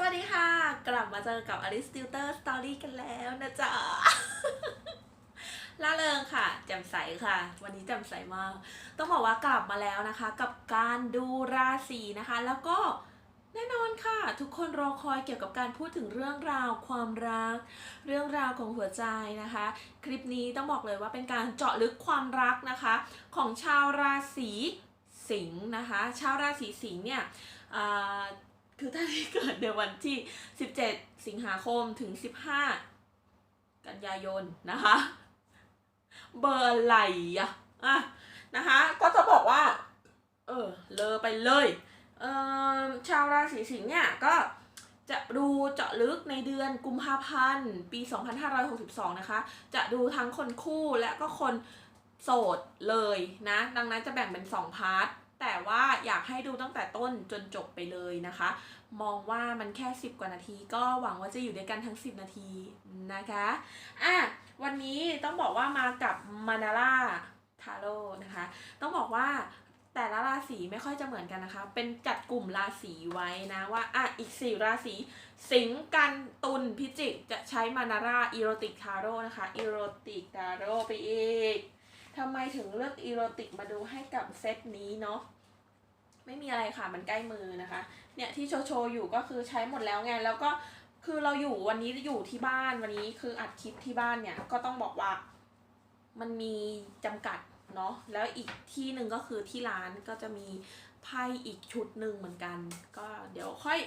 สวัสดีค่ะ กลับมาเจอกับ Alice Tutor Story กันแล้วนะจ๊ะ ล่าเริงค่ะ แจ่มใสค่ะ วันนี้แจ่มใสมาก ต้องบอกว่ากลับมาแล้วนะคะ กับการดูราศีนะคะ แล้วก็แน่นอนค่ะ ทุกคนรอคอยเกี่ยวกับการพูดถึงเรื่องราวความรัก เรื่องราวของหัวใจนะคะ คลิปนี้ต้องบอกเลยว่าเป็นการเจาะลึกความรักนะคะ ของชาวราศีสิงห์นะคะ ชาวราศีสิงห์เนี่ย คือท่านที่เกิดในวันที่ 17 สิงหาคมถึง 15 กันยายนนะคะ เบอร์ไหลอะอะนะคะ ก็จะบอกว่า เออ เลอไปเลยเออชาวราศีสิงห์เนี่ยก็จะดูเจาะลึกในเดือนกุมภาพันธ์ ปี 2562 นะคะ จะดูทั้งคนคู่และก็คนโสดเลยนะ ดังนั้นจะแบ่งเป็น 2 พาร์ท แต่ว่าอยากให้ดูตั้งแต่ต้นจนจบไปเลยนะคะ มองว่ามันแค่ 10 กว่านาที ก็หวังว่าจะอยู่ด้วยกันทั้ง 10 นาทีนะคะอะวันนี้ต้องบอกว่ามากับมานาล่าทาโร่นะคะ ต้องบอกว่าแต่ละราศีไม่ค่อยจะเหมือนกันนะคะ เป็นจัดกลุ่มราศีไว้นะว่าอะอีกสี่ราศีสิงห์กันตุลพิจิกจะใช้มานาร่าอีโรติกทาโร่นะคะอีโรติกทาโร่ไปอีกทำไมถึงเลือกอีโรติกมาดูให้กับเซตนี้เนาะไม่มีอะไรค่ะมันใกล้มือนะคะ เนี่ยที่โชว์โชว์อยู่ก็คือใช้หมดแล้วไงแล้วก็คือเราอยู่วันนี้อยู่ที่บ้านวันนี้คืออัดคลิปที่บ้านเนี่ยก็ต้องบอกว่ามันมีจำกัดเนาะแล้วอีกที่หนึ่งก็คือที่ร้านก็จะมีไพ่อีกชุดหนึ่งเหมือนกัน ก็เดี๋ยวค่อย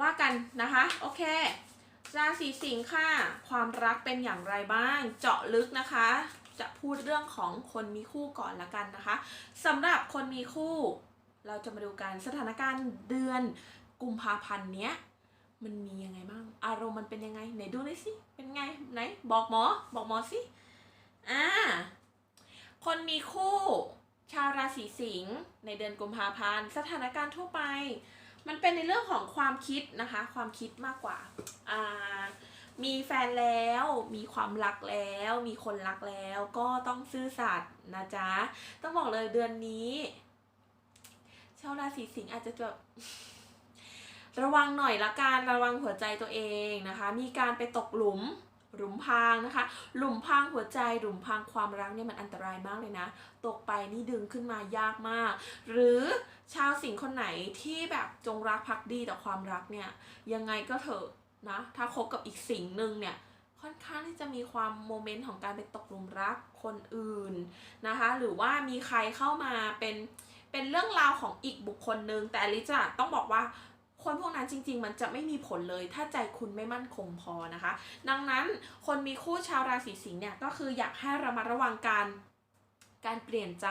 ว่ากันนะคะ โอเคราศีสิงค์ค่ะ ความรักเป็นอย่างไรบ้าง เจาะลึกนะคะ จะพูดเรื่องของคนมีคู่ก่อนละกันนะคะสำหรับคนมีคู่ เราจะมาดูกันสถานการณ์เดือนกุมภาพันธ์เนี้ยมันมียังไงบ้าง อารมณ์มันเป็นยังไง ไหนดูหน่อยสิ เป็นไง ไหน บอกหมอ บอกหมอสิ อ่า คนมีคู่ ชาวราศีสิงห์ในเดือนกุมภาพันธ์ สถานการณ์ทั่วไป มันเป็นในเรื่องของความคิดนะคะ ความคิดมากกว่า อ่า มีแฟนแล้ว มีความรักแล้ว มีคนรักแล้ว ก็ต้องซื่อสัตย์นะจ๊ะ ต้องบอกเลยเดือนนี้ ชาวราศีสิงห์อาจจะแบบระวังหน่อยละกันระวังหัวใจตัวเองนะคะ มีการไปตกหลุมหลุมพรางนะคะ หลุมพรางหัวใจ หลุมพรางความรักเนี่ยมันอันตรายมากเลยนะ ตกไปนี่ดึงขึ้นมายากมาก หรือชาวสิงห์คนไหนที่แบบจงรักภักดีต่อความรักเนี่ย ยังไงก็เถอะนะ ถ้าคบกับอีกสิ่งหนึ่งเนี่ย ค่อนข้างที่จะมีความโมเมนต์ของการไปตกหลุมรักคนอื่นนะคะ หรือว่ามีใครเข้ามาเป็น เป็นเรื่องราวของอีกบุคคลหนึ่งแต่อลิจะต้องบอกว่าคนพวกนั้นจริง ๆ มันจะไม่มีผลเลยถ้าใจคุณไม่มั่นคงพอนะคะ ดังนั้นคนมีคู่ชาวราศีสิงห์เนี่ยก็คืออยากให้ระมัดระวังการ การเปลี่ยนใจ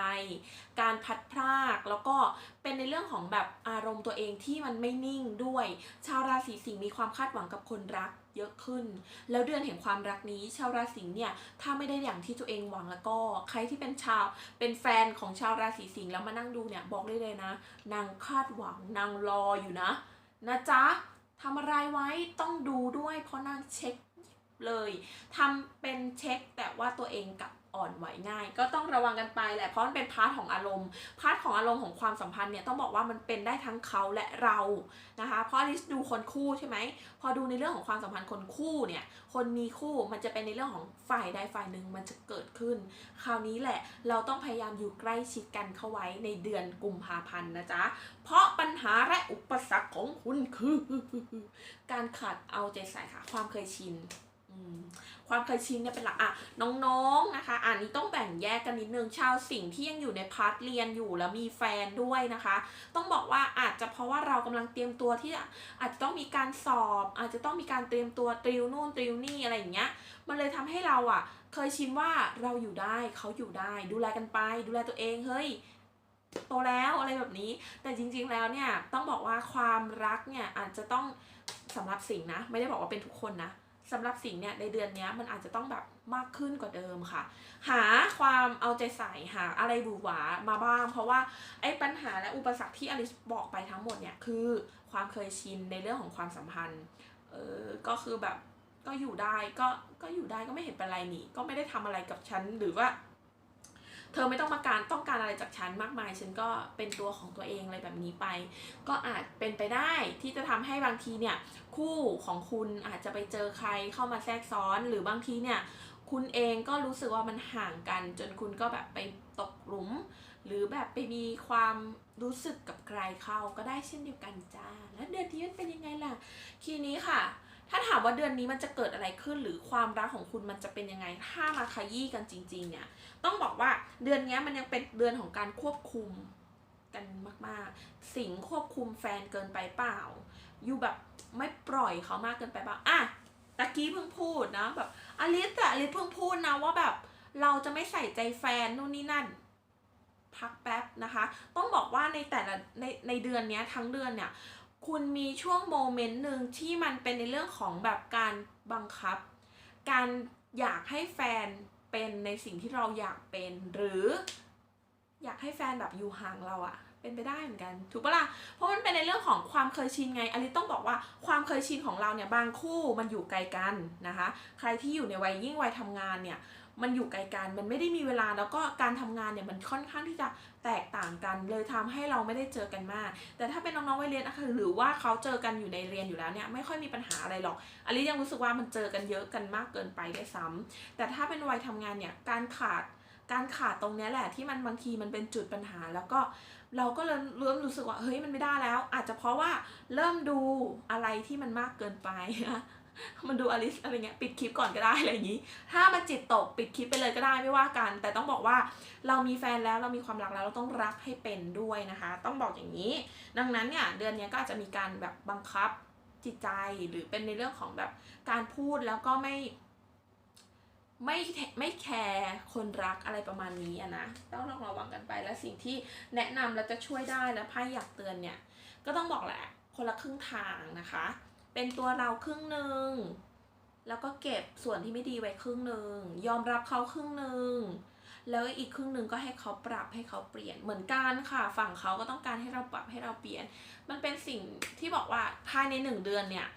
การพัดพราก แล้วก็เป็นในเรื่องของแบบอารมณ์ตัวเองที่มันไม่นิ่งด้วย ชาวราศีสิงห์มีความคาดหวังกับคนรักเยอะขึ้น แล้วเดือนแห่งความรักนี้ ชาวราศีสิงเนี่ยถ้าไม่ได้อย่างที่ตัวเองหวังแล้วก็ ใครที่เป็นชาวเป็นแฟนของชาวราศีสิงห์แล้วมานั่งดูเนี่ยบอกได้เลยนะ นางคาดหวังนางรออยู่นะ นะจ๊ะทำอะไรไว้ต้องดูด้วยเพราะนางเช็คเลยทำเป็นเช็คแต่ว่าตัวเองกับ อ่อนไหวง่าย ก็ต้องระวังกันไปแหละเพราะมันเป็นพาร์ทของอารมณ์พาร์ทของอารมณ์ของความสัมพันธ์เนี่ยต้องบอกว่ามันเป็นได้ทั้งเขาและเรานะคะเพราะลิสดูคนคู่ใช่ไหมพอดูในเรื่องของความสัมพันธ์คนคู่เนี่ยคนมีคู่มันจะเป็นในเรื่องของฝ่ายใดฝ่ายหนึ่งมันจะเกิดขึ้น คราวนี้แหละเราต้องพยายามอยู่ใกล้ชิดกันเข้าไว้ในเดือนกุมภาพันธ์นะจ๊ะเพราะปัญหาและอุปสรรคของคุณคือ การขาดเอาใจใส่ค่ะความเคยชิน ความเคยชินเนี่ยเป็นหลักอะน้องๆนะคะอันนี้ต้องแบ่งแยกกันนิดนึงชาวสิ่งที่ยังอยู่ในพาร์ทเรียนอยู่แล้วมีแฟนด้วยนะคะ ต้องบอกว่าอาจจะเพราะว่าเรากำลังเตรียมตัวที่อาจจะต้องมีการสอบ อาจจะต้องมีการเตรียมตัวตริวนู่นตริวนี่อะไรอย่างเงี้ยมันเลยทำให้เราอะ เคยชินว่าเราอยู่ได้เขาอยู่ได้ ดูแลกันไป ดูแลตัวเองเฮ้ยโตแล้วอะไรแบบนี้ แต่จริง ๆแล้วเนี่ยต้องบอกว่าความรักเนี่ยอาจจะต้องสำหรับสิ่งนะ ไม่ได้บอกว่าเป็นทุกคนนะ สำหรับสิ่งเนี่ยในเดือนนี้มันอาจจะต้องแบบมากขึ้นกว่าเดิมค่ะ หาความเอาใจใส่หาอะไรบูหวามาบ้าง เพราะว่าไอ้ปัญหาและอุปสรรคที่อลิสบอกไปทั้งหมดเนี่ยคือความเคยชินในเรื่องของความสัมพันธ์เออก็คือแบบก็อยู่ได้ก็ก็อยู่ได้ก็ไม่เห็นเป็นไรนี่ก็ไม่ได้ทำอะไรกับฉันหรือว่า เธอไม่ต้องมาการต้องการอะไรจากฉันมากมาย ฉันก็เป็นตัวของตัวเองอะไรแบบนี้ไป ก็อาจเป็นไปได้ที่จะทำให้บางทีเนี่ยคู่ของคุณอาจจะไปเจอใครเข้ามาแทรกซ้อนหรือบางทีเนี่ยคุณเองก็รู้สึกว่ามันห่างกัน จนคุณก็แบบไปตกหลุม หรือแบบไปมีความรู้สึกกับใครเข้าก็ได้เช่นเดียวกันจ้า แล้วเดือนนี้มันเป็นยังไงล่ะ ทีนี้ค่ะ ถ้าถามว่าเดือนนี้มันจะเกิดอะไรขึ้นหรือความรักของคุณมันจะเป็นยังไง ถ้ามาขยี้กันจริง ๆ เนี่ย ต้องบอกว่าเดือนนี้มันยังเป็นเดือนของการควบคุมกันมาก ๆ สิงควบคุมแฟนเกินไปเปล่า อยู่แบบไม่ปล่อยเขามากเกินไปเปล่าอะตะกี้เพิ่งพูดนะแบบอลิสแต่อลิสเพิ่งพูดนะว่าแบบเราจะไม่ใส่ใจแฟนนู่นนี่นั่น พักแป๊บนะคะ ต้องบอกว่าในแต่ละในในเดือนนี้ทั้งเดือนเนี่ย คุณมีช่วงโมเมนต์หนึ่งที่มันเป็นในเรื่องของแบบการบังคับ การอยากให้แฟนเป็นในสิ่งที่เราอยากเป็น หรืออยากให้แฟนแบบอยู่ห่างเราอะเป็นไปได้เหมือนกัน ถูกปะล่ะเพราะมันเป็นในเรื่องของความเคยชินไงอันนี้ต้องบอกว่าความเคยชินของเราเนี่ยบางคู่มันอยู่ไกลกันนะคะ ใครที่อยู่ในวัยยิ่งวัยทำงานเนี่ย มันอยู่ไกลกัน มันไม่ได้มีเวลาแล้วก็การทำงานเนี่ยมันค่อนข้างที่จะแตกต่างกัน เลยทำให้เราไม่ได้เจอกันมาก แต่ถ้าเป็นน้องๆวัยเรียนนะคะหรือว่าเขาเจอกันอยู่ในเรียนอยู่แล้วเนี่ยไม่ค่อยมีปัญหาอะไรหรอกอลิยังรู้สึกว่ามันเจอกันเยอะกันมากเกินไปได้ซ้ำแต่ถ้าเป็นวัยทำงานเนี่ยการขาดการขาดตรงนี้แหละที่มันบางทีมันเป็นจุดปัญหา แล้วก็เราก็เริ่มเริ่มรู้สึกว่าเฮ้ยมันไม่ได้แล้ว อาจจะเพราะว่าเริ่มดูอะไรที่มันมากเกินไป มันดูอลิสอะไรเงี้ยปิดคลิปก่อนก็ได้อะไรอย่างนี้ ถ้ามันจิตตกปิดคลิปไปเลยก็ได้ไม่ว่ากัน แต่ต้องบอกว่าเรามีแฟนแล้วเรามีความรักแล้วเราต้องรักให้เป็นด้วยนะคะ ต้องบอกอย่างนี้ ดังนั้นเนี่ยเดือนนี้ก็อาจจะมีการแบบบังคับจิตใจหรือเป็นในเรื่องของแบบการพูดแล้วก็ไม่ไม่ไม่แคร์คนรักอะไรประมาณนี้อะนะต้องระระวังกันไปและสิ่งที่แนะนำแล้วจะช่วยได้และไพ่อยากเตือนเนี่ย ก็ต้องบอกแหละ คนละครึ่งทางนะคะ เป็นตัวเราครึ่งหนึ่งแล้วก็เก็บส่วนที่ไม่ดีไว้ครึ่งหนึ่งยอมรับเขาครึ่งหนึ่งแล้วอีกครึ่งหนึ่งก็ให้เขาปรับให้เขาเปลี่ยนเหมือนกันค่ะ ฝั่งเขาก็ต้องการให้เราปรับให้เราเปลี่ยน มันเป็นสิ่งที่บอกว่าภายในหนึ่งเดือนเนี่ย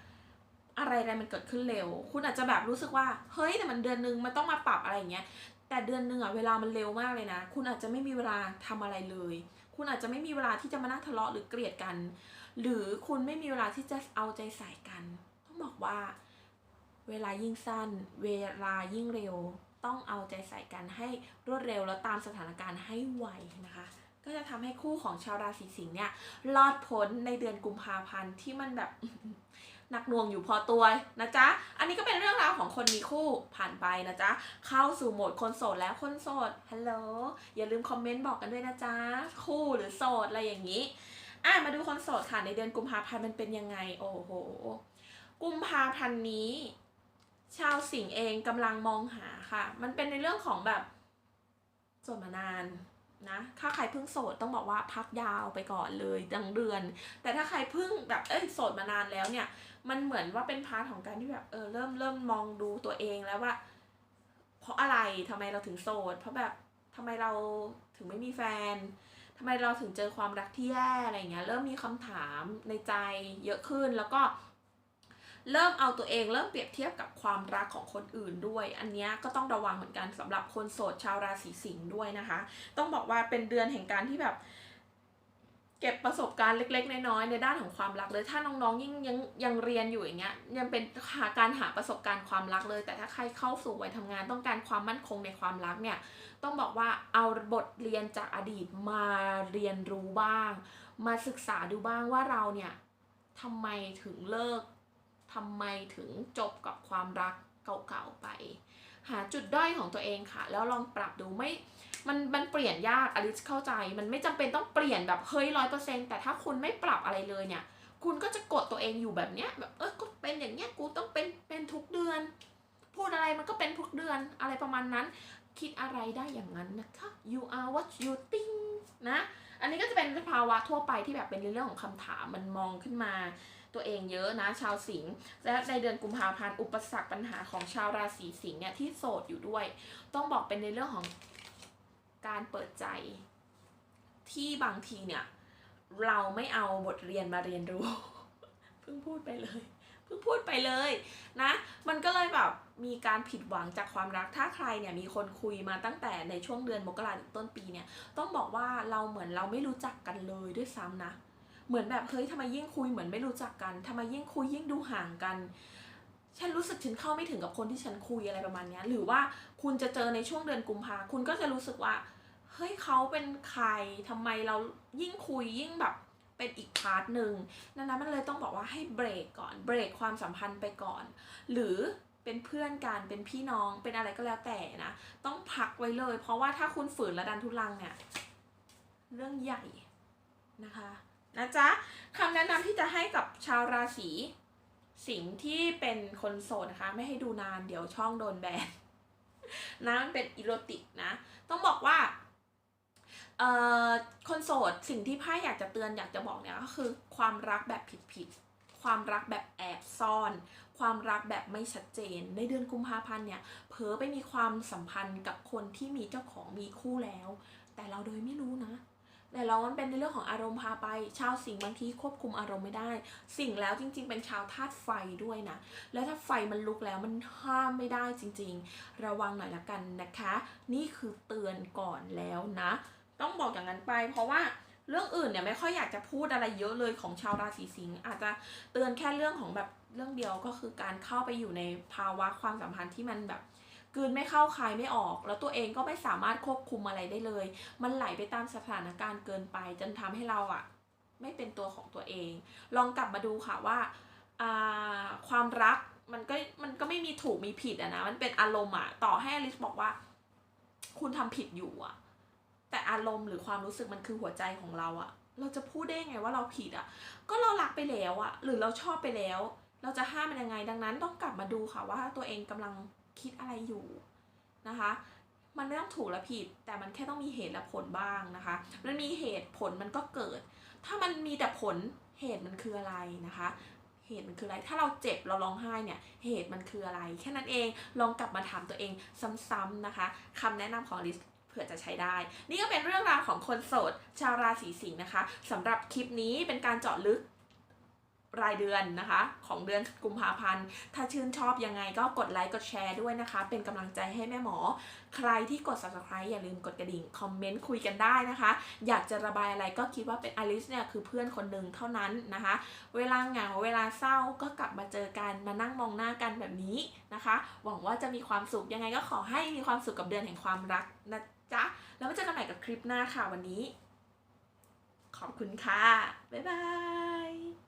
อะไรอะไรมันเกิดขึ้นเร็ว คุณอาจจะแบบรู้สึกว่าเฮ้ยแต่มันเดือนนึงมันต้องมาปรับอะไรอย่างเงี้ย แต่เดือนหนึ่งอะเวลามันเร็วมากเลยนะ คุณอาจจะไม่มีเวลาทำอะไรเลย คุณอาจจะไม่มีเวลาที่จะมานั่งทะเลาะหรือเกลียดกัน หรือคุณไม่มีเวลาที่จะเอาใจใส่กัน ต้องบอกว่า เวลายิ่งสั้น เวลายิ่งเร็ว ต้องเอาใจใส่กันให้รวดเร็วแล้วตามสถานการณ์ให้ไวนะคะก็จะทำให้คู่ของชาวราศีสิงห์เนี่ยรอดพ้นในเดือนกุมภาพันธ์ที่มันแบบหนักหน่วงอยู่พอตัวนะจ๊ะ อันนี้ก็เป็นเรื่องราวของคนมีคู่ผ่านไปนะจ๊ะ เข้าสู่โหมดคนโสดแล้วคนโสดฮัลโหลอย่าลืมคอมเมนต์บอกกันด้วยนะจ๊ะ คู่หรือโสดอะไรอย่างนี้ อะมาดูคนโสดค่ะในเดือนกุมภาพันธ์มันเป็นยังไง โอ้โห กุมภาพันธ์นี้ ชาวสิงห์เองกำลังมองหาค่ะ มันเป็นในเรื่องของแบบโสดมานานนะ ถ้าใครเพิ่งโสดต้องบอกว่าพักยาวไปก่อนเลยดังเดือน แต่ถ้าใครเพิ่งแบบเอ้ยโสดมานานแล้วเนี่ย มันเหมือนว่าเป็นพาร์ทของการที่แบบเออเริ่มเริ่มมองดูตัวเองแล้วว่า เพราะอะไรทำไมเราถึงโสด เพราะแบบทำไมเราถึงไม่มีแฟน ทำไมเราถึงเจอความรักที่แย่อะไรเงี้ย เริ่มมีคำถามในใจเยอะขึ้นแล้วก็เริ่มเอาตัวเองเริ่มเปรียบเทียบกับความรักของคนอื่นด้วย อันนี้ก็ต้องระวังเหมือนกันสำหรับคนโสดชาวราศีสิงห์ด้วยนะคะ ต้องบอกว่าเป็นเดือนแห่งการที่แบบ เก็บประสบการณ์เล็ก ๆ น้อยๆในด้านของความรักเลย ถ้าน้องๆยิ่งยังยังเรียนอยู่อย่างเงี้ยยังเป็นหาการหาประสบการณ์ความรักเลย แต่ถ้าใครเข้าสู่วัยทำงานต้องการความมั่นคงในความรักเนี่ยต้องบอกว่าเอาบทเรียนจากอดีตมาเรียนรู้บ้าง มาศึกษาดูบ้างว่าเราเนี่ยทำไมถึงเลิกทำไมถึงจบกับความรักเก่าๆไป หาจุดด้อยของตัวเองค่ะ แล้วลองปรับดูไม่ มันมันเปลี่ยนยากอลิสเข้าใจ มันไม่จำเป็นต้องเปลี่ยนแบบเฮ้ยร้อยเปอร์เซ็นแต่ถ้าคุณไม่ปรับอะไรเลยเนี่ย คุณก็จะกดตัวเองอยู่แบบเนี้ยแบบเออก็เป็นอย่างเนี้ยกูต้องเป็นเป็นทุกเดือน พูดอะไรมันก็เป็นทุกเดือนอะไรประมาณนั้น คิดอะไรได้อย่างนั้นนะคะ you are what you think นะอันนี้ก็จะเป็นภาวะทั่วไปที่แบบเป็นเรื่องของคำถามมันมองขึ้นมาตัวเองเยอะนะ ชาวสิงห์และในเดือนกุมภาพันธ์อุปสรรคปัญหาของชาวราศีสิงห์เนี่ยที่โสดอยู่ด้วย ต้องบอกเป็นในเรื่องของ การเปิดใจ ที่บางทีเนี่ย เราไม่เอาบทเรียนมาเรียนรู้ เพิ่งพูดไปเลย เพิ่งพูดไปเลยนะ มันก็เลยแบบมีการผิดหวังจากความรัก ถ้าใครเนี่ยมีคนคุยมาตั้งแต่ในช่วงเดือนมกราถึงต้นปีเนี่ย ต้องบอกว่าเราเหมือนเราไม่รู้จักกันเลยด้วยซ้ำนะ เหมือนแบบเฮ้ยทำไมยิ่งคุยเหมือนไม่รู้จักกันทำไมยิ่งคุยยิ่งดูห่างกัน ฉันรู้สึกฉันเข้าไม่ถึงกับคนที่ฉันคุยอะไรประมาณนี้หรือว่าคุณจะเจอในช่วงเดือนกุมภาคุณก็จะรู้สึกว่าเฮ้ยเขาเป็นใครทำไมเรายิ่งคุยยิ่งแบบเป็นอีกพาร์ทหนึ่งดังนั้นมันเลยต้องบอกว่าให้เบรกก่อนเบรกความสัมพันธ์ไปก่อน หรือเป็นเพื่อนกันเป็นพี่น้องเป็นอะไรก็แล้วแต่นะ ต้องพักไว้เลย เพราะว่าถ้าคุณฝืนและดันทุลังเนี่ยเรื่องใหญ่นะคะนะจ๊ะคำแนะนำที่จะให้กับชาวราศี สิงที่เป็นคนโสดนะคะ ไม่ให้ดูนานเดี๋ยวช่องโดนแบนนะมันเป็นอีโรติกนะ ต้องบอกว่าเอ่อคนโสดสิ่งที่ไพ่อยากจะเตือนอยากจะบอกเนี่ยก็คือ ความรักแบบผิดๆความรักแบบแอบซ่อน ความรักแบบไม่ชัดเจน ในเดือนกุมภาพันธ์เนี่ยเผลอไปมีความสัมพันธ์กับคนที่มีเจ้าของมีคู่แล้ว แต่เราโดยไม่รู้นะ แต่เรามันเป็นในเรื่องของอารมณ์พาไป ชาวสิงห์บางทีควบคุมอารมณ์ไม่ได้ สิ่งแล้วจริง ๆ เป็นชาวธาตุไฟด้วยนะ แล้วถ้าไฟมันลุกแล้วมันห้ามไม่ได้จริง ๆ ระวังหน่อยละกันนะคะ นี่คือเตือนก่อนแล้วนะ ต้องบอกอย่างนั้นไป เพราะว่าเรื่องอื่นเนี่ยไม่ค่อยอยากจะพูดอะไรเยอะเลยของชาวราศีสิงห์อาจจะเตือนแค่เรื่องของแบบเรื่องเดียวก็คือการเข้าไปอยู่ในภาวะความสัมพันธ์ที่มันแบบ กืนไม่เข้าคายไม่ออก แล้วตัวเองก็ไม่สามารถควบคุมอะไรได้เลย มันไหลไปตามสถานการณ์เกินไป จนทำให้เราอะไม่เป็นตัวของตัวเอง ลองกลับมาดูค่ะว่าความรักมันก็มันก็ไม่มีถูกมีผิดอะนะ มันเป็นอารมณ์อะต่อให้อลิสบอกว่า คุณทำผิดอยู่อะแต่อารมณ์หรือความรู้สึกมันคือหัวใจของเราอะเราจะพูดได้ไงว่าเราผิดอะก็เรารักไปแล้วอะหรือเราชอบไปแล้ว เราจะห้ามมันยังไงดังนั้นต้องกลับมาดูค่ะว่าตัวเองกำลัง คิดอะไรอยู่นะคะ มันไม่ต้องถูกและผิด แต่มันแค่ต้องมีเหตุและผลบ้างนะคะ มันมีเหตุผลมันก็เกิด ถ้ามันมีแต่ผลเหตุมันคืออะไรนะคะ เหตุมันคืออะไร ถ้าเราเจ็บเราร้องไห้เนี่ย เหตุมันคืออะไร แค่นั้นเอง ลองกลับมาถามตัวเองซ้ำๆนะคะคำแนะนำของลิสเผื่อจะใช้ได้ นี่ก็เป็นเรื่องราวของคนโสด ชาวราศีสิงห์นะคะสำหรับคลิปนี้เป็นการเจาะลึก รายเดือนนะคะ ของเดือนกุมภาพันธ์ ถ้าชื่นชอบยังไงก็กดไลค์กดแชร์ด้วยนะคะ เป็นกำลังใจให้แม่หมอ ใครที่กด subscribe อย่าลืมกดกระดิ่ง คอมเมนต์คุยกันได้นะคะ อยากจะระบายอะไรก็คิดว่าเป็นอลิสเนี่ยคือเพื่อนคนหนึ่งเท่านั้นนะคะ เวลาเหงาเวลาเศร้าก็กลับมาเจอกันมานั่งมองหน้ากันแบบนี้นะคะ หวังว่าจะมีความสุขยังไงก็ขอให้มีความสุขกับเดือนแห่งความรักนะจ๊ะแล้วมาเจอกันใหม่กับคลิปหน้าค่ะวันนี้ ขอบคุณค่ะบ๊ายบาย